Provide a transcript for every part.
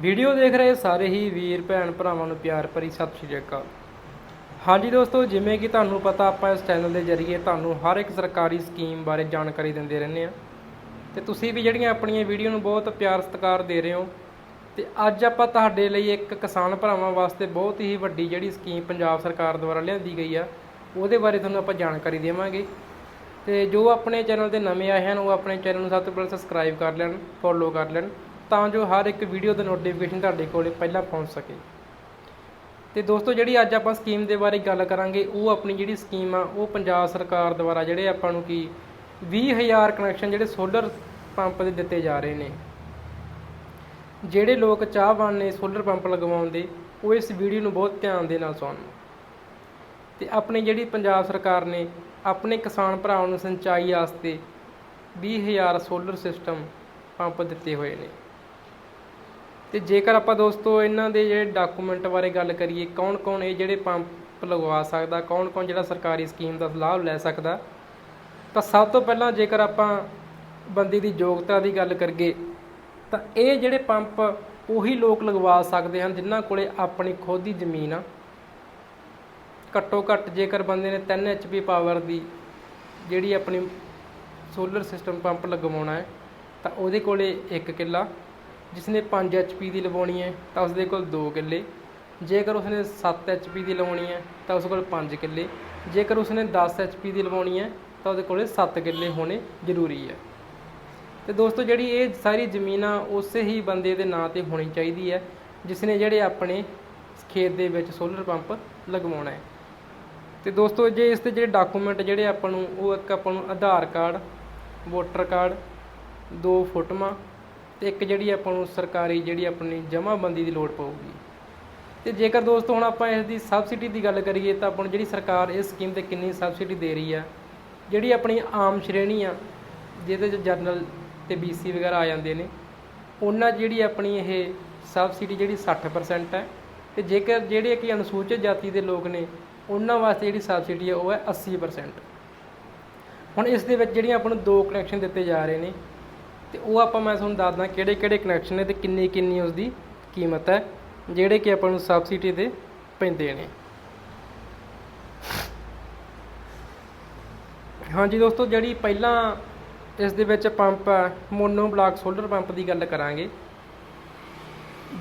Video ਦੇਖ ਰਹੇ ਸਾਰੇ ਹੀ ਵੀਰ, ਭੈਣ ਭਰਾਵਾਂ ਨੂੰ ਪਿਆਰ ਭਰੀ ਸਤਿ ਸ਼੍ਰੀ ਅਕਾਲ। ਹਾਂਜੀ ਦੋਸਤੋ, ਜਿਵੇਂ ਕਿ ਤੁਹਾਨੂੰ ਪਤਾ, ਆਪਾਂ ਇਸ ਚੈਨਲ ਦੇ ਜ਼ਰੀਏ ਤੁਹਾਨੂੰ ਹਰ ਇੱਕ ਸਰਕਾਰੀ ਸਕੀਮ ਬਾਰੇ ਜਾਣਕਾਰੀ ਦਿੰਦੇ ਰਹਿੰਦੇ ਆ ਤੇ ਤੁਸੀਂ ਵੀ ਜਿਹੜੀਆਂ ਆਪਣੀਆਂ ਵੀਡੀਓ ਨੂੰ ਬਹੁਤ ਪਿਆਰ, ਸਤਿਕਾਰ ਦੇ ਰਹੇ ਹੋ, ਤੇ ਅੱਜ ਆਪਾਂ ਤੁਹਾਡੇ ਲਈ ਇੱਕ ਕਿਸਾਨ ਭਰਾਵਾਂ ਵਾਸਤੇ ਬਹੁਤ ਹੀ ਵੱਡੀ ਜਿਹੜੀ ਸਕੀਮ ਪੰਜਾਬ ਸਰਕਾਰ ਦੁਆਰਾ ਲਿਆਂਦੀ ਗਈ ਆ, ਉਹਦੇ ਬਾਰੇ ਤੁਹਾਨੂੰ ਆਪਾਂ ਜਾਣਕਾਰੀ ਦੇਵਾਂਗੇ। ਤੇ ਜੋ ਆਪਣੇ ਚੈਨਲ ਤੇ ਨਵੇਂ ਆਏ ਹਨ, ਉਹ ਆਪਣੇ ਚੈਨਲ ਨੂੰ ਸਭ ਤੋਂ ਪਹਿਲਾਂ ਸਬਸਕ੍ਰਾਈਬ ਕਰ ਲੈਣ ਫੋਲੋ ਕਰ ਲੈਣ। ਤਾਂ ਜੋ ਹਰ ਇੱਕ ਵੀਡੀਓ ਦਾ ਨੋਟੀਫਿਕੇਸ਼ਨ ਤੁਹਾਡੇ ਕੋਲੇ ਪਹਿਲਾਂ ਪਹੁੰਚ ਸਕੇ। ਤੇ ਦੋਸਤੋ, ਜਿਹੜੀ ਅੱਜ ਆਪਾਂ ਸਕੀਮ ਦੇ ਬਾਰੇ ਗੱਲ ਕਰਾਂਗੇ, ਉਹ ਆਪਣੀ ਜਿਹੜੀ ਸਕੀਮ ਆ, ਉਹ ਪੰਜਾਬ ਸਰਕਾਰ ਦੁਆਰਾ ਜਿਹੜੇ ਆਪਾਂ ਨੂੰ ਕੀ 20000 ਕਨੈਕਸ਼ਨ ਜਿਹੜੇ ਸੋਲਰ ਪੰਪ ਦੇ ਦਿੱਤੇ ਜਾ ਰਹੇ ਨੇ। ਜਿਹੜੇ ਲੋਕ ਚਾਹਵਾਨ ਨੇ ਸੋਲਰ ਪੰਪ ਲਗਵਾਉਣ ਦੇ, ਉਹ ਇਸ ਵੀਡੀਓ ਨੂੰ ਬਹੁਤ ਧਿਆਨ ਦੇ ਨਾਲ ਸੁਣਨ। ਤੇ ਆਪਣੀ ਜਿਹੜੀ ਪੰਜਾਬ ਸਰਕਾਰ ਨੇ ਆਪਣੇ ਕਿਸਾਨ ਭਰਾਵਾਂ ਨੂੰ ਸਿੰਚਾਈ ਵਾਸਤੇ 20000 ਸੋਲਰ ਸਿਸਟਮ ਪੰਪ ਦਿੱਤੇ ਹੋਏ ਨੇ। ਤੇ ਜੇਕਰ ਆਪਾਂ ਦੋਸਤੋ ਇਹਨਾਂ ਦੇ ਜਿਹੜੇ ਡਾਕੂਮੈਂਟ ਬਾਰੇ ਗੱਲ ਕਰੀਏ, ਕੌਣ-ਕੌਣ ਇਹ ਜਿਹੜੇ ਪੰਪ ਲਗਵਾ ਸਕਦਾ, ਕੌਣ-ਕੌਣ ਜਿਹੜਾ ਸਰਕਾਰੀ ਸਕੀਮ ਦਾ ਲਾਭ ਲੈ ਸਕਦਾ, ਤਾਂ ਸਭ ਤੋਂ ਪਹਿਲਾਂ ਜੇਕਰ ਆਪਾਂ ਬੰਦੇ ਦੀ ਯੋਗਤਾ ਦੀ ਗੱਲ ਕਰੀਏ, ਤਾਂ ਇਹ ਜਿਹੜੇ ਪੰਪ ਉਹੀ ਲੋਕ ਲਗਵਾ ਸਕਦੇ ਹਨ ਜਿਨ੍ਹਾਂ ਕੋਲੇ ਆਪਣੀ ਖੁਦ ਦੀ ਜ਼ਮੀਨ ਆ। ਘੱਟੋ ਘੱਟ ਜੇਕਰ ਬੰਦੇ ਨੇ 3 ਐਚਪੀ ਪਾਵਰ ਦੀ ਜਿਹੜੀ ਆਪਣੀ ਸੋਲਰ ਸਿਸਟਮ ਪੰਪ ਲਗਵਾਉਣਾ ਹੈ, ਤਾਂ ਉਹਦੇ ਕੋਲੇ 1 ਕਿੱਲਾ ਜਿਸਨੇ 5 ਐਚਪੀ ਦੀ ਲਵਾਉਣੀ ਹੈ, ਤਾਂ ਉਸਦੇ ਕੋਲ 2 ਕਿੱਲੇ। ਜੇਕਰ ਉਸਨੇ 7 ਐਚਪੀ ਦੀ ਲਵਾਉਣੀ ਹੈ, ਤਾਂ ਉਸ ਕੋਲ 5 ਕਿੱਲੇ। ਜੇਕਰ ਉਸਨੇ 10 ਐਚਪੀ ਦੀ ਲਵਾਉਣੀ ਹੈ, ਤਾਂ ਉਹਦੇ ਕੋਲੇ 7 ਕਿੱਲੇ ਹੋਣੇ ਜ਼ਰੂਰੀ ਹੈ। ਤੇ ਦੋਸਤੋ, ਜਿਹੜੀ ਇਹ ਸਾਰੀ ਜ਼ਮੀਨ ਆ ਉਸੇ ਹੀ ਬੰਦੇ ਦੇ ਨਾਂ ਤੇ ਹੋਣੀ ਚਾਹੀਦੀ ਹੈ, ਜਿਸਨੇ ਜਿਹੜੇ ਆਪਣੇ ਖੇਤ ਦੇ ਵਿੱਚ ਸੋਲਰ ਪੰਪ ਲਗਵਾਉਣਾ ਹੈ। ਤੇ ਦੋਸਤੋ, ਜੇ ਇਸ 'ਤੇ ਜਿਹੜੇ ਡਾਕੂਮੈਂਟ ਜਿਹੜੇ ਆਪਾਂ ਨੂੰ, ਉਹ ਇੱਕ ਆਪਾਂ ਨੂੰ ਆਧਾਰ ਕਾਰਡ ਵੋਟਰ ਕਾਰਡ ਦੋ ਫੋਟੋਆਂ ਤੇ ਇੱਕ ਜਿਹੜੀ ਆਪਾਂ ਨੂੰ ਸਰਕਾਰੀ ਜਿਹੜੀ ਆਪਣੀ ਜਮ੍ਹਾਂਬੰਦੀ ਦੀ ਲੋੜ ਪਊਗੀ। ਤੇ ਜੇਕਰ ਦੋਸਤੋ ਹੁਣ ਆਪਾਂ ਇਸ ਦੀ ਸਬਸਿਡੀ ਦੀ ਗੱਲ ਕਰੀਏ ਤਾਂ ਆਪਾਂ ਨੂੰ ਜਿਹੜੀ ਸਰਕਾਰ ਇਸ ਸਕੀਮ ਤੇ ਕਿੰਨੀ ਸਬਸਿਡੀ ਦੇ ਰਹੀ ਆ, ਜਿਹੜੀ ਆਪਣੀ ਆਮ ਸ਼੍ਰੇਣੀ ਆ, ਜਿਹਦੇ 'ਚ ਜਰਨਲ ਤੇ ਬੀਸੀ ਵਗੈਰਾ ਆ ਜਾਂਦੇ ਨੇ, ਉਹਨਾਂ 'ਚ ਜਿਹੜੀ ਆਪਣੀ ਇਹ ਸਬਸਿਡੀ ਜਿਹੜੀ 60% ਹੈ ਤੇ ਜੇਕਰ ਜਿਹੜੇ ਕਿ ਅਨੁਸੂਚਿਤ ਜਾਤੀ ਦੇ ਲੋਕ ਨੇ, ਉਹਨਾਂ ਵਾਸਤੇ ਜਿਹੜੀ ਸਬਸਿਡੀ ਹੈ ਉਹ ਹੈ 80% ਹੁਣ ਇਸ ਦੇ ਵਿੱਚ ਜਿਹੜੀਆਂ ਆਪਾਂ ਨੂੰ ਦੋ ਕਨੈਕਸ਼ਨ ਦਿੱਤੇ ਜਾ ਰਹੇ ਨੇ ਤੇ ਉਹ ਆਪਾਂ ਮੈਂ ਤੁਹਾਨੂੰ ਦੱਸਦਾ ਕਿਹੜੇ ਕਿਹੜੇ ਕਨੈਕਸ਼ਨ ਨੇ ਤੇ ਕਿੰਨੀ ਕਿੰਨੀ ਉਸ ਦੀ ਕੀਮਤ ਹੈ, ਜਿਹੜੇ ਕਿ ਆਪਾਂ ਨੂੰ ਸਬਸਿਡੀ ਤੇ ਪੈਂਦੇ ਨੇ। ਹਾਂਜੀ ਦੋਸਤੋ, ਜਿਹੜੀ ਪਹਿਲਾਂ ਇਸ ਦੇ ਵਿੱਚ ਪੰਪ ਹੈ, ਮੋਨੋ ਬਲਾਕ ਸੋਲਰ ਪੰਪ ਦੀ ਗੱਲ ਕਰਾਂਗੇ।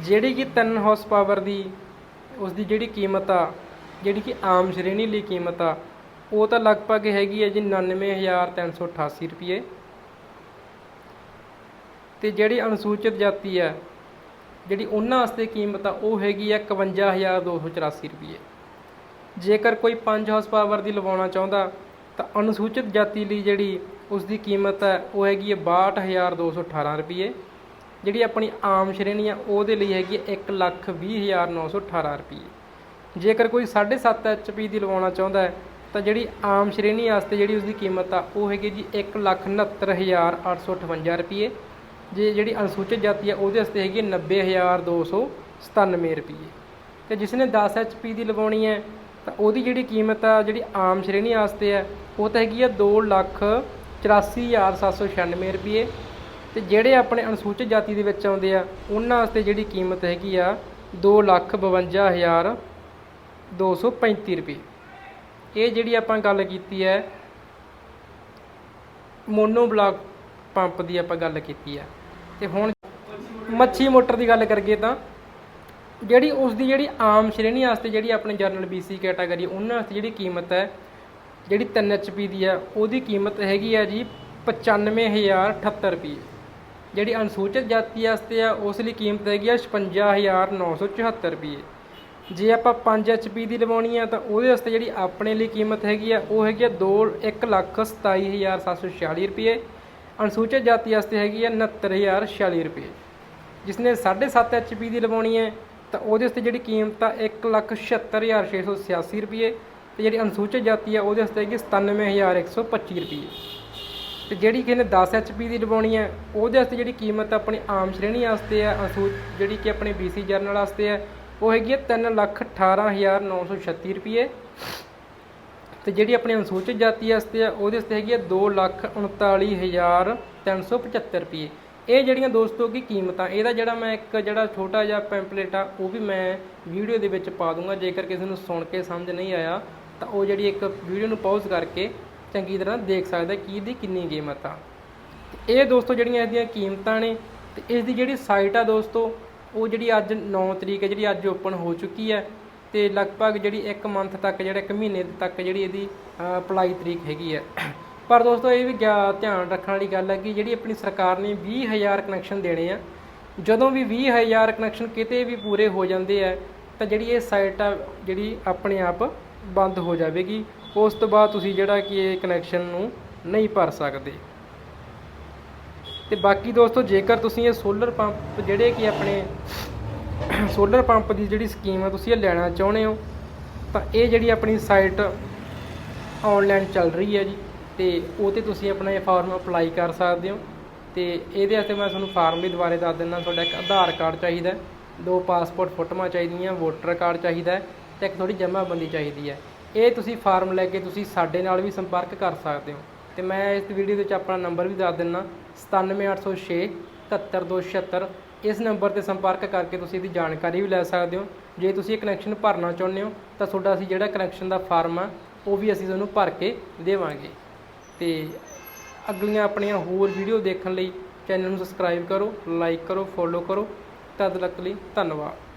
ਜਿਹੜੀ ਕਿ 3 ਹਾਰਸ ਪਾਵਰ ਦੀ ਉਸ ਦੀ ਜਿਹੜੀ ਕੀਮਤ ਆ, ਜਿਹੜੀ ਕਿ ਆਮ ਸ਼੍ਰੇਣੀ ਲਈ ਕੀਮਤ ਆ, ਉਹ ਤਾਂ ਲਗਭਗ ਹੈਗੀ ਹੈ ਜੀ 99388 ਰੁਪਏ। ਤੇ ਜਿਹੜੀ ਅਨੁਸੂਚਿਤ ਜਾਤੀ ਹੈ, ਜਿਹੜੀ ਉਹਨਾਂ ਵਾਸਤੇ ਕੀਮਤ ਆ, ਉਹ ਹੈਗੀ ਹੈ 51284 ਰੁਪਏ ਜੇਕਰ ਕੋਈ 5 ਹਾਰਸ ਪਾਵਰ ਦੀ ਲਵਾਉਣਾ ਚਾਹੁੰਦਾ, ਤਾਂ ਅਨੁਸੂਚਿਤ ਜਾਤੀ ਲਈ ਜਿਹੜੀ ਉਸ ਦੀ ਕੀਮਤ ਹੈ, ਉਹ ਹੈਗੀ ਹੈ 62218 ਰੁਪਏ ਜਿਹੜੀ ਆਪਣੀ ਆਮ ਸ਼੍ਰੇਣੀ ਆ, ਉਹਦੇ ਲਈ ਹੈਗੀ ਹੈ 120918 ਰੁਪਏ ਜੇਕਰ ਕੋਈ 7.5 ਐਚਪੀ ਦੀ ਲਵਾਉਣਾ ਚਾਹੁੰਦਾ ਹੈ, ਤਾਂ ਜਿਹੜੀ ਆਮ ਸ਼੍ਰੇਣੀ ਵਾਸਤੇ ਜਿਹੜੀ ਉਸ ਦੀ ਕੀਮਤ ਆ, ਉਹ ਹੈਗੀ ਜੀ 169858 ਰੁਪਏ ਜੇ ਜਿਹੜੀ ਅਨੁਸੂਚਿਤ ਜਾਤੀ ਆ, ਉਹਦੇ ਵਾਸਤੇ ਹੈਗੀ ਹੈ 90297 ਰੁਪਏ ਤੇ ਜਿਸ ਨੇ 10 ਐਚਪੀ ਦੀ ਲਵਾਉਣੀ ਹੈ, ਤਾਂ ਉਹਦੀ ਜਿਹੜੀ ਕੀਮਤ ਆ, ਜਿਹੜੀ ਆਮ ਸ਼੍ਰੇਣੀ ਵਾਸਤੇ ਹੈ ਉਹ ਤਾਂ ਹੈਗੀ ਆ 284796 ਰੁਪਏ ਤੇ ਜਿਹੜੇ ਆਪਣੇ ਅਨੁਸੂਚਿਤ ਜਾਤੀ ਦੇ ਵਿੱਚ ਆਉਂਦੇ ਆ, ਉਹਨਾਂ ਵਾਸਤੇ ਜਿਹੜੀ ਕੀਮਤ ਹੈਗੀ ਆ 252235 ਰੁਪਏ ਇਹ ਜਿਹੜੀ ਆਪਾਂ ਗੱਲ ਕੀਤੀ ਹੈ, ਮੋਨੋ ਬਲਾਕ ਪੰਪ ਦੀ ਆਪਾਂ ਗੱਲ ਕੀਤੀ ਆ ਤੇ ਹੁਣ ਮੱਛੀ ਮੋਟਰ ਦੀ ਗੱਲ ਕਰੀਏ ਤਾਂ ਜਿਹੜੀ ਉਸ ਦੀ ਜਿਹੜੀ ਆਮ ਸ਼੍ਰੇਣੀ ਵਾਸਤੇ ਜਿਹੜੀ ਆਪਣੇ ਜਰਨਲ ਬੀਸੀ ਕੈਟਾਗਰੀ ਉਹਨਾਂ ਵਾਸਤੇ ਜਿਹੜੀ ਕੀਮਤ ਹੈ, ਜਿਹੜੀ 3 ਐਚਪੀ ਦੀ ਹੈ, ਉਹਦੀ ਕੀਮਤ ਹੈਗੀ ਆ ਜੀ 95078 ਰੁਪਏ। ਜਿਹੜੀ ਅਨੁਸੂਚਿਤ ਜਾਤੀ ਵਾਸਤੇ ਆ, ਉਸ ਲਈ ਕੀਮਤ ਹੈਗੀ ਆ 56974 ਰੁਪਏ। ਜੇ ਆਪਾਂ 5 ਐਚਪੀ ਦੀ ਲਵਾਉਣੀ ਆ, ਤਾਂ ਉਹਦੇ ਵਾਸਤੇ ਜਿਹੜੀ ਆਪਣੇ ਲਈ ਕੀਮਤ ਹੈਗੀ ਆ, ਉਹ ਹੈਗੀ ਆ 2 127746 ਰੁਪਏ। ਅਨੁਸੂਚਿਤ ਜਾਤੀ ਵਾਸਤੇ ਹੈਗੀ ਆ 69046 ਰੁਪਏ। ਜਿਸਨੇ 7.5 ਐਚਪੀ ਦੀ ਲਵਾਉਣੀ ਹੈ, ਤਾਂ ਉਹਦੇ ਵਾਸਤੇ ਜਿਹੜੀ ਕੀਮਤ ਆ 176686 ਰੁਪਏ ਤੇ ਜਿਹੜੀ ਅਨੁਸੂਚਿਤ ਜਾਤੀ ਆ, ਉਹਦੇ ਵਾਸਤੇ ਹੈਗੀ 97125 ਰੁਪਏ। ਤੇ ਜਿਹੜੀ ਕਿਸੇ ਨੇ 10 ਐਚਪੀ ਦੀ ਲਵਾਉਣੀ ਹੈ, ਉਹਦੇ ਵਾਸਤੇ ਜਿਹੜੀ ਕੀਮਤ ਆਪਣੀ ਆਮ ਸ਼੍ਰੇਣੀ ਵਾਸਤੇ ਆ ਅਸੂ ਜਿਹੜੀ ਕਿ ਆਪਣੇ ਬੀਸੀ ਜਰਨਲ ਵਾਸਤੇ ਹੈ ਉਹ ਹੈਗੀ ਹੈ 318936 ਰੁਪਏ। ਤੇ ਜਿਹੜੀ ਆਪਣੇ ਅਨੁਸੂਚਿਤ ਜਾਤੀ ਵਾਸਤੇ ਆ ਉਹਦੇ ਵਾਸਤੇ ਹੈਗੀ ਹੈ 239375 ਰੁਪਏ। ਇਹ ਜਿਹੜੀਆਂ ਦੋਸਤੋ ਕੀ ਕੀਮਤਾਂ, ਇਹਦਾ ਜਿਹੜਾ ਮੈਂ ਇੱਕ ਜਿਹੜਾ ਛੋਟਾ ਜਿਹਾ ਪੈਂਪਲੇਟ ਆ, ਉਹ ਵੀ ਮੈਂ ਵੀਡੀਓ ਦੇ ਵਿੱਚ ਪਾ ਦੂੰਗਾ। ਜੇਕਰ ਕਿਸੇ ਨੂੰ ਸੁਣ ਕੇ ਸਮਝ ਨਹੀਂ ਆਇਆ, ਤਾਂ ਉਹ ਜਿਹੜੀ ਇੱਕ ਵੀਡੀਓ ਨੂੰ ਪੌਜ਼ ਕਰਕੇ ਚੰਗੀ ਤਰ੍ਹਾਂ ਦੇਖ ਸਕਦਾ ਕਿ ਇਹਦੀ ਕਿੰਨੀ ਕੀਮਤ ਆ। ਤੇ ਇਹ ਦੋਸਤੋ ਜਿਹੜੀਆਂ ਇਹਦੀਆਂ ਕੀਮਤਾਂ ਨੇ, ਤੇ ਇਸ ਦੀ ਜਿਹੜੀ ਸਾਈਟ ਆ ਦੋਸਤੋ, ਉਹ ਜਿਹੜੀ ਅੱਜ 9 ਤਰੀਕ ਹੈ, ਜਿਹੜੀ ਅੱਜ ਓਪਨ ਹੋ ਚੁੱਕੀ ਹੈ ਤੇ ਲਗਭਗ ਜਿਹੜੀ 1 ਮੰਥ ਤੱਕ, ਜਿਹੜਾ 1 ਮਹੀਨੇ ਤੱਕ ਜਿਹੜੀ ਇਹਦੀ ਅਪਲਾਈ ਤਰੀਕ ਹੈਗੀ ਹੈ। ਪਰ ਦੋਸਤੋ, ਇਹ ਵੀ ਗਿਆ- ਧਿਆਨ ਰੱਖਣ ਵਾਲੀ ਗੱਲ ਹੈ ਕਿ ਜਿਹੜੀ ਆਪਣੀ ਸਰਕਾਰ ਨੇ 20000 ਕਨੈਕਸ਼ਨ ਦੇਣੇ ਆ, ਜਦੋਂ ਵੀ 20000 ਕਨੈਕਸ਼ਨ ਕਿਤੇ ਵੀ ਪੂਰੇ ਹੋ ਜਾਂਦੇ ਆ, ਤਾਂ ਜਿਹੜੀ ਇਹ ਸਾਈਟ ਆ, ਜਿਹੜੀ ਆਪਣੇ ਆਪ ਬੰਦ ਹੋ ਜਾਵੇਗੀ। ਉਸ ਤੋਂ ਬਾਅਦ ਤੁਸੀਂ ਜਿਹੜਾ ਕਿ ਇਹ ਕਨੈਕਸ਼ਨ ਨੂੰ ਨਹੀਂ ਭਰ ਸਕਦੇ। ਤੇ ਬਾਕੀ ਦੋਸਤੋ, ਜੇਕਰ ਤੁਸੀਂ ਇਹ ਸੋਲਰ ਪੰਪ ਜਿਹੜੇ ਕਿ ਆਪਣੇ ਸੋਲਰ ਪੰਪ ਦੀ ਜਿਹੜੀ ਸਕੀਮ ਹੈ, ਤੁਸੀਂ ਇਹ ਲੈਣਾ ਚਾਹੁੰਦੇ ਹੋ, ਤਾਂ ਇਹ ਜਿਹੜੀ ਆਪਣੀ ਸਾਈਟ ਆਨਲਾਈਨ ਚੱਲ ਰਹੀ ਹੈ ਜੀ, ਤੇ ਉਹ ਤੇ ਤੁਸੀਂ ਆਪਣਾ ਇਹ ਫਾਰਮ ਅਪਲਾਈ ਕਰ ਸਕਦੇ ਹੋ, ਤੇ ਇਹਦੇ ਵਾਸਤੇ ਮੈਂ ਤੁਹਾਨੂੰ ਫਾਰਮ ਵੀ ਦੁਬਾਰੇ ਦੱਸ ਦਿੰਦਾ, ਤੁਹਾਡਾ ਇੱਕ ਆਧਾਰ ਕਾਰਡ ਚਾਹੀਦਾ ਦੋ ਪਾਸਪੋਰਟ ਫੋਟੋਆਂ ਚਾਹੀਦੀਆਂ ਵੋਟਰ ਕਾਰਡ ਚਾਹੀਦਾ ਹੈ, ਤੇ ਇੱਕ ਥੋੜੀ ਜਮ੍ਹਾਂਬੰਦੀ ਚਾਹੀਦੀ ਹੈ। ਇਹ ਤੁਸੀਂ ਫਾਰਮ ਲੈ ਕੇ ਤੁਸੀਂ ਸਾਡੇ ਨਾਲ ਵੀ ਸੰਪਰਕ ਕਰ ਸਕਦੇ ਹੋ। ਤੇ ਮੈਂ ਇਸ ਵੀਡੀਓ ਵਿੱਚ ਆਪਣਾ ਨੰਬਰ ਵੀ ਦੱਸ ਦਿੰਦਾ 97806 77276 ਇਸ ਨੰਬਰ ਤੇ ਸੰਪਰਕ ਕਰਕੇ ਤੁਸੀਂ ਇਹਦੀ ਜਾਣਕਾਰੀ ਵੀ ਲੈ ਸਕਦੇ ਹੋ। ਜੇ ਤੁਸੀਂ ਇਹ ਕਨੈਕਸ਼ਨ ਭਰਨਾ ਚਾਹੁੰਦੇ ਹੋ, ਤਾਂ ਤੁਹਾਡਾ ਅਸੀਂ ਜਿਹੜਾ ਕਨੈਕਸ਼ਨ ਦਾ ਫਾਰਮ ਆ, ਉਹ ਵੀ ਅਸੀਂ ਤੁਹਾਨੂੰ ਭਰ ਕੇ ਦੇਵਾਂਗੇ। ਤੇ ਅਗਲੀਆਂ ਆਪਣੀਆਂ ਹੋਰ ਵੀਡੀਓ ਦੇਖਣ ਲਈ ਚੈਨਲ ਨੂੰ ਸਬਸਕ੍ਰਾਈਬ ਕਰੋ ਲਾਈਕ ਕਰੋ ਫੋਲੋ ਕਰੋ। ਤਦ ਤੱਕ ਲਈ ਧੰਨਵਾਦ।